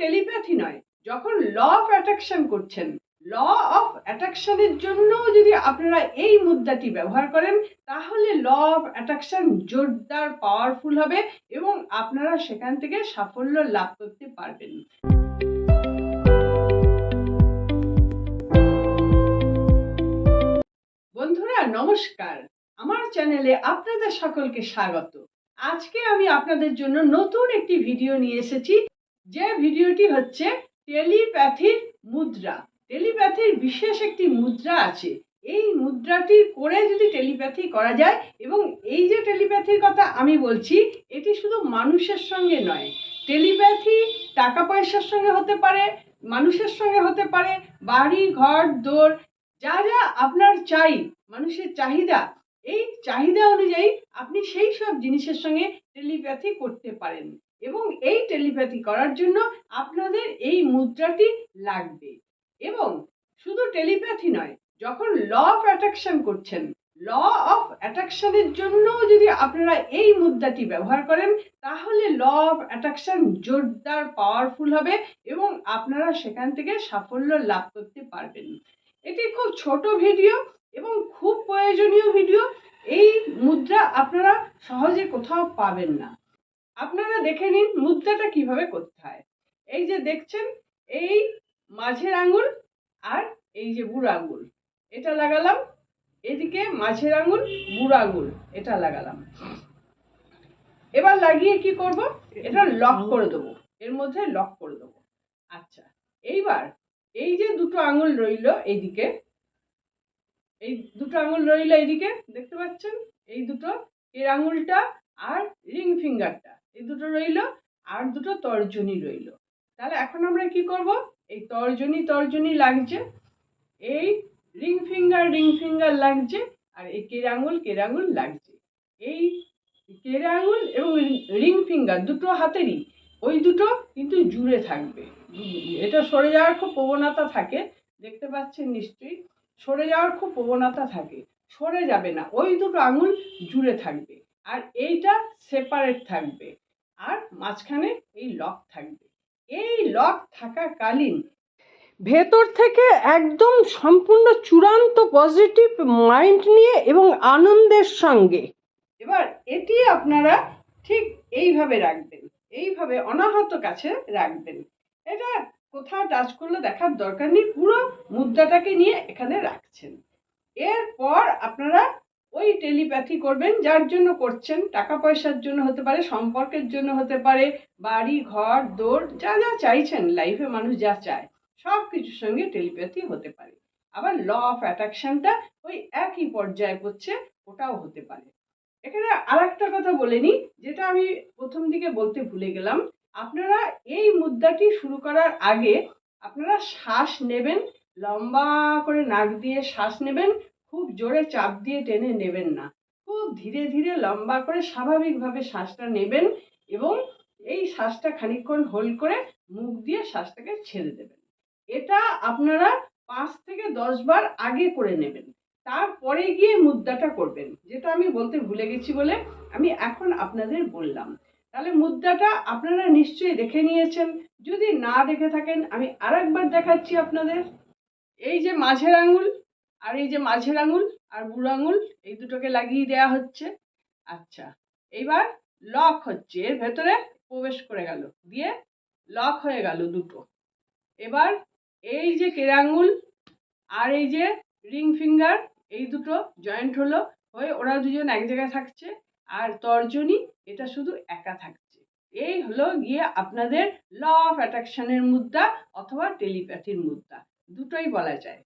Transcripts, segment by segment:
Telepathy নয়, যখন ল of attraction করছেন ল অফ অ্যাট্রাকশনের জন্য যদি আপনারা এই মুদ্রাটি ব্যবহার করেন, তাহলে ল অফ অ্যাট্রাকশন জোরদার পাওয়ারফুল হবে এবং আপনারা সেখান থেকে সাফল্য লাভ করতে পারবেন। বন্ধুরা, নমস্কার। আমার চ্যানেলে আপনাদের সকলকে স্বাগত। আজকে আমি আপনাদের জন্য নতুন একটি ভিডিও নিয়ে এসেছি যে ভিডিওটি হচ্ছে টেলিপ্যাথির মুদ্রা। টেলিপ্যাথির বিশেষ একটি মুদ্রা আছে। এই মুদ্রাটি করে যদি টেলিপ্যাথি করা যায় এবং এই যে টেলিপ্যাথির কথা আমি বলছি, এটি শুধু মানুষের সঙ্গে নয়, টেলিপ্যাথি টাকা পয়সার সঙ্গে হতে পারে, মানুষের সঙ্গে হতে পারে, বাড়ি, ঘর দৌড় যা যা আপনার চাই, মানুষের চাহিদা, এই চাহিদা অনুযায়ী আপনি সেই সব জিনিসের সঙ্গে টেলিপ্যাথি করতে পারেন। এবং এই টেলিপ্যাথি করার জন্য আপনাদের এই মুদ্রাটি লাগবে। এবং শুধু টেলিপ্যাথি নয়, যখন ল অফ অ্যাট্রাকশন করছেন ল অফ অ্যাট্রাকশনের জন্য যদি আপনারা এই মুদ্রাটি ব্যবহার করেন, তাহলে ল অফ অ্যাট্রাকশন জোরদার পাওয়ারফুল হবে এবং আপনারা সেখান থেকে সাফল্য লাভ করতে পারবেন। এটি খুব ছোট ভিডিও এবং খুব প্রয়োজনীয় ভিডিও এই মুদ্রা আপনারা সহজে কোথাও পাবেন না। আপনারা দেখে নিন মুদ্রাটা কীভাবে করতে হয়। এই যে দেখছেন, এই মাঝের আঙুল আর এই যে বুড়ো আঙুল এটা লাগালাম, এদিকে মাঝের আঙুল বুড়ো আঙুল এটা লাগালাম। এবার লাগিয়ে কি করব? এটা লক করে দেবো, এর মধ্যে লক করে দেবো। আচ্ছা এইবার এই যে দুটো আঙুল রইল এইদিকে, এই দুটো আঙুল রইল এইদিকে, দেখতে পাচ্ছেন? এই দুটো, এর আঙুলটা আর রিং ফিঙ্গারটা। এই দুটো রইল আর দুটো তর্জনী রইল। তাহলে এখন আমরা কি করব? এই তর্জনী তর্জনী লাগছে, এই রিং ফিঙ্গার রিং ফিঙ্গার লাগছে আর এই কের আঙুল কের আঙুল লাগছে। এই কের আঙুল এবং রিং ফিঙ্গার দুটো হাতেরই, ওই দুটো কিন্তু জুড়ে থাকবে। এটা সরে যাওয়ার খুব প্রবণতা থাকে, দেখতে পাচ্ছেন নিশ্চয়ই, সরে যাওয়ার খুব প্রবণতা থাকে, সরে যাবে না, ওই দুটো আঙুল জুড়ে থাকবে। আর এইটা সেপারেট থাকবে। আর মাঝখানে এই লক থাকবে। এই লক থাকাকালীন ভেতর থেকে একদম সম্পূর্ণ চূড়ান্ত পজিটিভ মাইন্ড নিয়ে এবং আনন্দের সঙ্গে। এবার এটি আপনারা ঠিক এইভাবে রাখবেন, এইভাবে অনাহত কাছে রাখবেন। এটা কোথাও টাচ করলে দেখার দরকার নেই, পুরো মুদ্রাটাকে নিয়ে এখানে রাখছেন। এরপর আপনারা ওই টেলিপ্যাথি করবেন, যার জন্য করছেন টাকা পয়সার জন্য হতে পারে, সম্পর্কের জন্য হতে পারে, বাড়ি, ঘর দৌড় যা যা চাইছেন লাইফে মানুষ যা চায়, সব কিছুর সঙ্গে টেলিপ্যাথি হতে পারে। আবার ল অফ অ্যাট্রাকশনটা ওই একই পর্যায়ে করছে, ওটাও হতে পারে। এখানে আর একটা কথা বলে নিই, যেটা আমি প্রথম দিকে বলতে ভুলে গেলাম। আপনারা এই মুদ্রাটি শুরু করার আগে আপনারা শ্বাস নেবেন, লম্বা করে নাক দিয়ে শ্বাস নেবেন খুব জোরে চাপ দিয়ে টেনে নেবেন না। খুব ধীরে ধীরে লম্বা করে স্বাভাবিকভাবে শ্বাসটা নেবেন এবং এই শ্বাসটা খানিকক্ষণ হোল্ড করে মুখ দিয়ে শ্বাসটাকে ছেড়ে দেবেন। এটা আপনারা পাঁচ থেকে দশ বার আগে করে নেবেন। তারপরে গিয়ে মুদ্রাটা করবেন, যেটা আমি বলতে ভুলে গেছি বলে আমি এখন আপনাদের বললাম। তাহলে মুদ্রাটা আপনারা নিশ্চয়ই দেখে নিয়েছেন। যদি না দেখে থাকেন, আমি আরেকবার দেখাচ্ছি আপনাদের। এই যে মাঝের আঙুল আর এই যে মাঝের আঙুল আর বুড়ো আঙুল, এই দুটোকে লাগিয়ে দেওয়া হচ্ছে। আচ্ছা এইবার লক হচ্ছে, এর ভেতরে প্রবেশ করে গেল, দিয়ে লক হয়ে গেল দুটো। এবার এই যে কেরা আঙুল আর এই যে রিং ফিঙ্গার, এই দুটো জয়েন্ট হলো, হয়ে ওরা দুজন এক জায়গায় থাকছে, আর তর্জনী, এটা শুধু একা থাকছে। এই হলো গিয়ে আপনাদের ল অফ অ্যাট্রাকশনের মুদ্রা অথবা টেলিপ্যাথির মুদ্রা, দুটোই বলা যায়।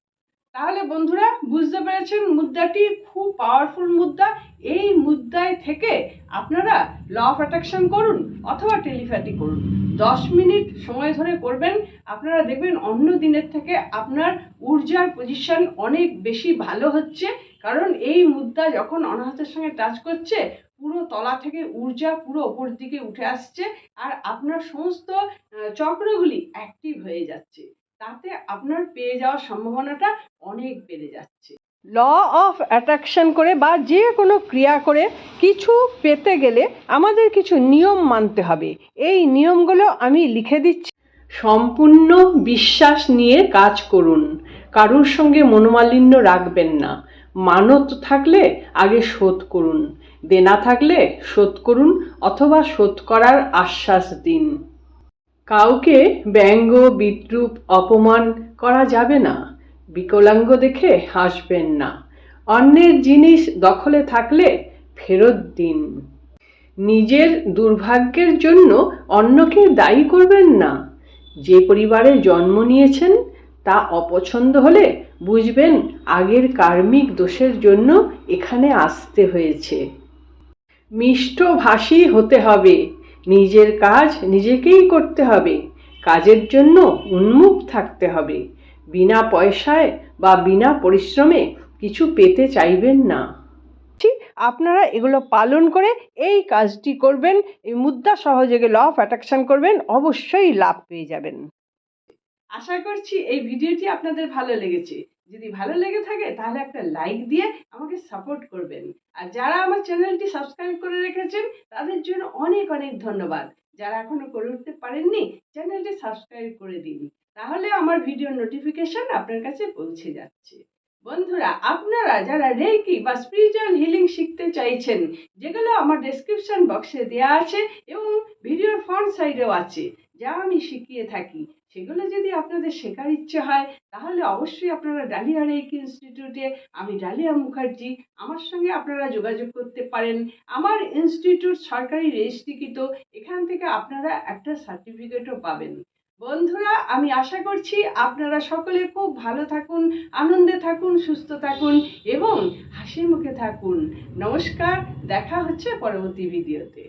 তাহলে বন্ধুরা বুঝতে পেরেছেন মুদ্রাটি খুব পাওয়ারফুল মুদ্রা। এই মুদ্রায় থেকে আপনারা ল অফ অ্যাট্রাকশন করুন অথবা টেলিপ্যাথি করুন। দশ মিনিট সময় ধরে করবেন, আপনারা দেখবেন অন্য দিনের থেকে আপনার ঊর্জার পজিশন অনেক বেশি ভালো হচ্ছে। কারণ এই মুদ্রা যখন অনাহতের সঙ্গে টাচ করছে, পুরো তলা থেকে ঊর্জা পুরো ওপর দিকে উঠে আসছে আর আপনার সমস্ত চক্রগুলি অ্যাক্টিভ হয়ে যাচ্ছে। তাতে আপনার পেয়ে যাওয়ার সম্ভাবনাটা অনেক বেড়ে যাচ্ছে। ল অফ অ্যাট্রাকশন করে বা যে কোনো ক্রিয়া করে কিছু পেতে গেলে আমাদের কিছু নিয়ম মানতে হবে। এই নিয়মগুলো আমি লিখে দিচ্ছি। সম্পূর্ণ বিশ্বাস নিয়ে কাজ করুন। কারুর সঙ্গে মনোমালিন্য রাখবেন না। মানত থাকলে আগে শোধ করুন। দেনা থাকলে শোধ করুন অথবা শোধ করার আশ্বাস দিন। কাউকে ব্যঙ্গ, বিদ্রুপ, অপমান করা যাবে না। বিকলাঙ্গ দেখে হাসবেন না। অন্যের জিনিস দখলে থাকলে ফেরত দিন। নিজের দুর্ভাগ্যের জন্য অন্যকে দায়ী করবেন না। যে পরিবারে জন্ম নিয়েছেন, তা অপছন্দ হলে বুঝবেন আগের কার্মিক দোষের জন্য এখানে আসতে হয়েছে। মিষ্টভাষী হতে হবে। নিজের কাজ নিজেকেই করতে হবে, কাজের জন্য উন্মুখ থাকতে হবে। বিনা পয়সায় বা বিনা পরিশ্রমে কিছু পেতে চাইবেন না। আপনারা এগুলো পালন করে এই কাজটি করবেন, এই মুদ্রা সহযোগে ল অফ অ্যাট্রাকশন করবেন, অবশ্যই লাভ পেয়ে যাবেন। আশা করছি এই ভিডিওটি আপনাদের ভালো লেগেছে। যদি ভালো লেগে থাকে, তাহলে একটা লাইক দিয়ে আমাকে সাপোর্ট করবেন। আর যারা আমার চ্যানেলটি সাবস্ক্রাইব করে রেখেছেন, তাদের জন্য অনেক অনেক ধন্যবাদ। যারা এখনও করে উঠতে পারেননি, চ্যানেলটি সাবস্ক্রাইব করে দিন। তাহলে আমার ভিডিওর নোটিফিকেশন আপনার কাছে পৌঁছে যাচ্ছে। বন্ধুরা, আপনারা যারা রেকি বা স্পিরিচুয়াল হিলিং শিখতে চাইছেন, যেগুলো আমার ডেসক্রিপশন বক্সে দেওয়া আছে এবং ভিডিওর ফ্রন্ট সাইডেও আছে, যা আমি শিখিয়ে থাকি সেগুলো যদি আপনাদের শেখার ইচ্ছে হয়, তাহলে অবশ্যই আপনারা ডালিয়া রেকি ইনস্টিটিউটে আমি ডালিয়া মুখার্জি, আমার সঙ্গে আপনারা যোগাযোগ করতে পারেন। আমার ইনস্টিটিউট সরকারি রেজিস্ট্রিকৃত, এখান থেকে আপনারা একটা সার্টিফিকেটও পাবেন। বন্ধুরা, আমি আশা করছি আপনারা সকলে খুব ভালো থাকুন, আনন্দে থাকুন, সুস্থ থাকুন এবং হাসি মুখে থাকুন। নমস্কার, দেখা হচ্ছে পরবর্তী ভিডিওতে।